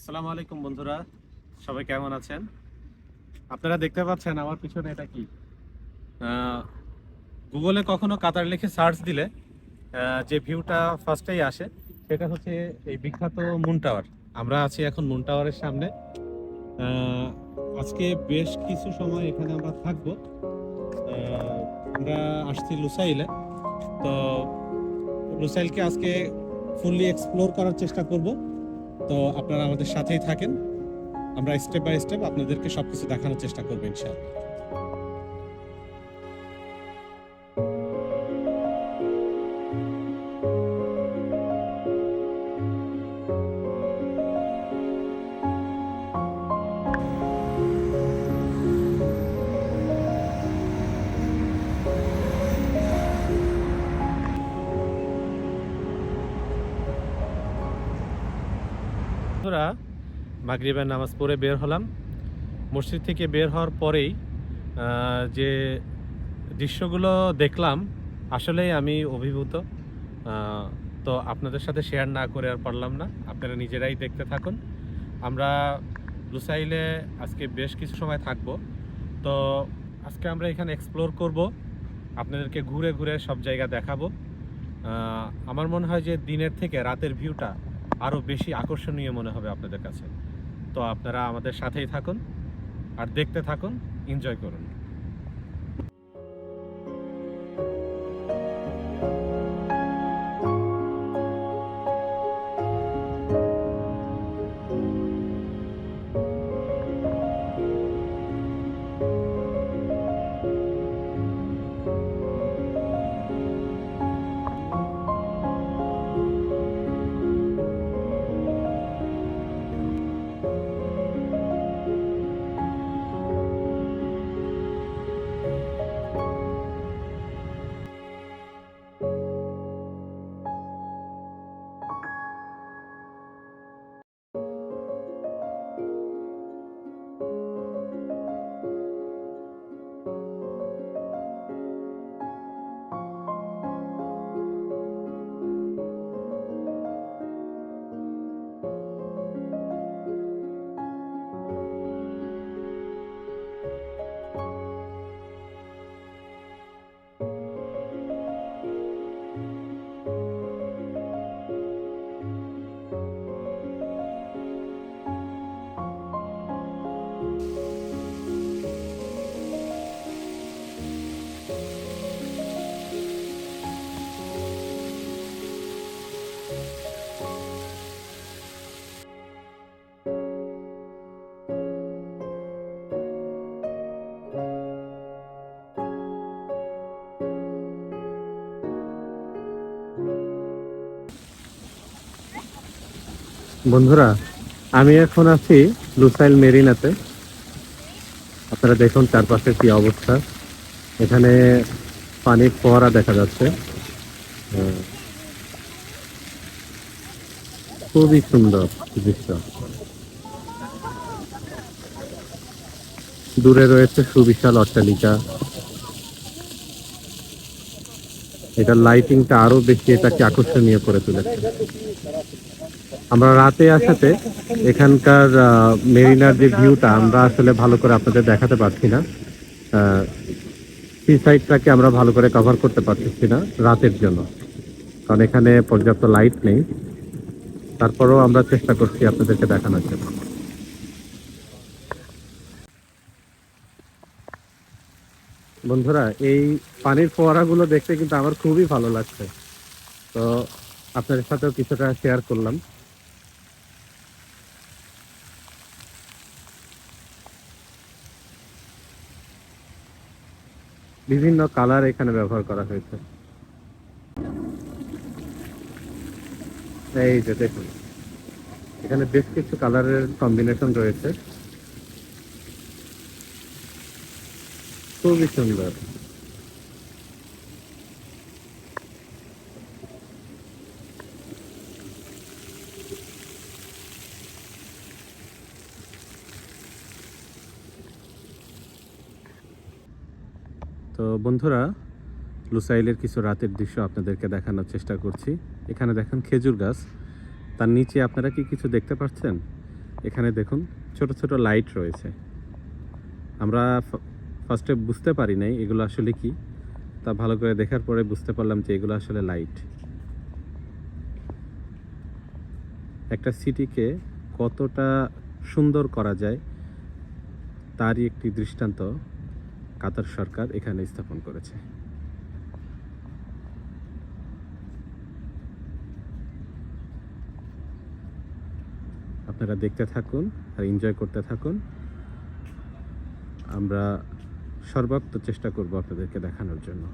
আসসালামু আলাইকুম বন্ধুরা, সবাই কেমন আছেন? আপনারা দেখতে পাচ্ছেন আমার পিছনে এটা কি? গুগলে কখনো কাতার লিখে সার্চ দিলে যে ভিউটা ফার্স্টেই আসে, সেটা হচ্ছে এই বিখ্যাত মুন টাওয়ার আমরা আছি এখন মুন টাওয়ারের সামনে। আজকে বেশ কিছু সময় এখানে আমরা থাকব। আমরা আসছি লুসাইলে তো লুসাইলকে আজকে ফুললি এক্সপ্লোর করার চেষ্টা করব। তো আপনারা আমাদের সাথেই থাকেন। আমরা স্টেপ বাই স্টেপ আপনাদেরকে সবকিছু দেখানোর চেষ্টা করব, ইনশাআল্লাহ। বন্ধুরা, মাগরিবের নামাজ পড়ে বের হলাম। মসজিদ থেকে বের হওয়ার পরেই যে দৃশ্যগুলো দেখলাম, আসলেই আমি অভিভূত। তো আপনাদের সাথে শেয়ার না করে আর পারলাম না। আপনারা নিজেরাই দেখতে থাকুন। আমরা লুসাইলে আজকে বেশ কিছু সময় থাকব। তো আজকে আমরা এখানে এক্সপ্লোর করব। আপনাদেরকে ঘুরে ঘুরে সব জায়গা দেখাবো। আমার মনে হয় যে দিনের থেকে রাতের ভিউটা আরও বেশি আকর্ষণীয় মনে হবে আপনাদের কাছে। তো আপনারা আমাদের সাথেই থাকুন আর দেখতে থাকুন, এনজয় করুন। বন্ধুরা, আমি এখন আছি লুসাইল মেরিনাতে। আপনারা দেখুন চারপাশের কি অবস্থা। এখানে পানির ফোয়ারা দেখা যাচ্ছে। খুবই সুন্দর দৃশ্য। দূরে রয়েছে সুবিশাল অট্টালিকা। এটা লাইটিংটা আরও বেশি এটাকে আকর্ষণীয় করে তুলেছে। আমরা রাতে আসাতে এখানকার মেরিনার যে ভিউটা আমরা আসলে ভালো করে আপনাদের দেখাতে পারছি না। সি সাইডটাকে আমরা ভালো করে কভার করতে পারতেছি না রাতের জন্য। কারণ এখানে পর্যাপ্ত লাইট নেই। তারপরেও আমরা চেষ্টা করছি আপনাদেরকে দেখানোর জন্য। বন্ধুরা, এই পানির ফোয়ারাগুলো দেখতে কিন্তু আমার খুবই ভালো লাগছে। তো আপনাদের সাথেও কিছুটা শেয়ার করলাম। বিভিন্ন কালার এখানে ব্যবহার করা হয়েছে। এই যে দেখুন, এখানে বেশ কিছু কালারের কম্বিনেশন রয়েছে। খুবই সুন্দর তো বন্ধুরা, লুসাইলের কিছু রাতের দৃশ্য আপনাদেরকে দেখানোর চেষ্টা করছি। এখানে দেখেন খেজুর গাছ। তার নিচে আপনারা কি কিছু দেখতে পাচ্ছেন? এখানে দেখুন, ছোট ছোট লাইট রয়েছে। আমরা ফার্স্টে বুঝতে পারি নাই এগুলো আসলে কি। তা ভালো করে দেখার পরে বুঝতে পারলাম যে এগুলো আসলে লাইট একটা সিটিকে কতটা সুন্দর করা যায়, তারই একটি দৃষ্টান্ত কাতার সরকার এখানে স্থাপন করেছে। আপনারা দেখতে থাকুন আর এনজয় করতে থাকুন। আমরা সর্বাত্ম চেষ্টা করব আপনাদেরকে দেখানোর জন্য।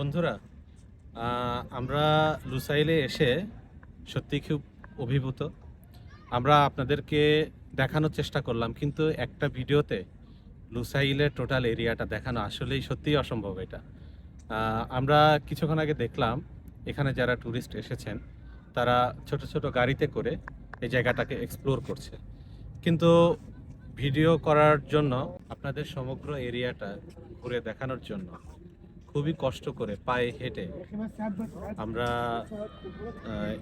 বন্ধুরা আমরা লুসাইলে এসে সত্যি খুব অভিভূত। আমরা আপনাদেরকে দেখানোর চেষ্টা করলাম, কিন্তু একটা ভিডিওতে লুসাইলের টোটাল এরিয়াটা দেখানো আসলেই সত্যিই অসম্ভব এটা। আমরা কিছুক্ষণ আগে দেখলাম, এখানে যারা ট্যুরিস্ট এসেছেন, তারা ছোট ছোট গাড়িতে করে এই জায়গাটাকে এক্সপ্লোর করছে। কিন্তু ভিডিও করার জন্য আপনাদের সমগ্র এরিয়াটা ঘুরে দেখানোর জন্য খুবই কষ্ট করে পায়ে হেঁটে আমরা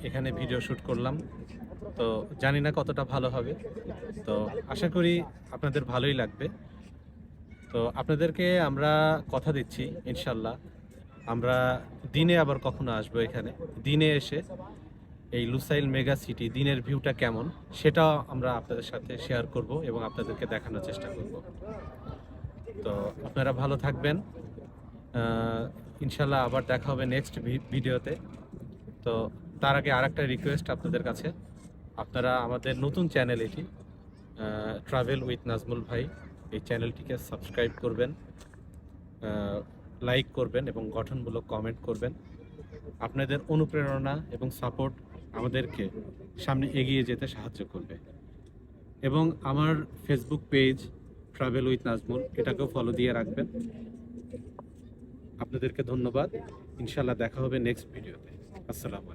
এখানে ভিডিও শ্যুট করলাম। তো জানি না কতটা ভালো হবে। তো আশা করি আপনাদের ভালোই লাগবে। তো আপনাদেরকে আমরা কথা দিচ্ছি, ইনশাল্লাহ। আমরা দিনে আবার কখনো আসব এখানে। দিনে এসে এই লুসাইল মেগা সিটি দিনের ভিউটা কেমন সেটাও আমরা আপনাদের সাথে শেয়ার করব এবং আপনাদেরকে দেখানোর চেষ্টা করব। তো আপনারা ভালো থাকবেন। ইনশাল্লাহ আবার দেখা হবে নেক্সট ভিডিওতে তো তার আগে আর একটা রিকোয়েস্ট আপনাদের কাছে। আপনারা আমাদের নতুন চ্যানেল এটি ট্রাভেল উইথ নাজমুল ভাই, এই চ্যানেলটিকে সাবস্ক্রাইব করবেন লাইক করবেন এবং গঠনমূলক কমেন্ট করবেন। আপনাদের অনুপ্রেরণা এবং সাপোর্ট আমাদেরকে সামনে এগিয়ে যেতে সাহায্য করবে। এবং আমার Facebook page travel with Nazmul এটাকেও ফলো দিয়ে রাখবেন। আপনাদেরকে ধন্যবাদ। ইনশাল্লাহ দেখা হবে নেক্সট ভিডিওতে আসসালামু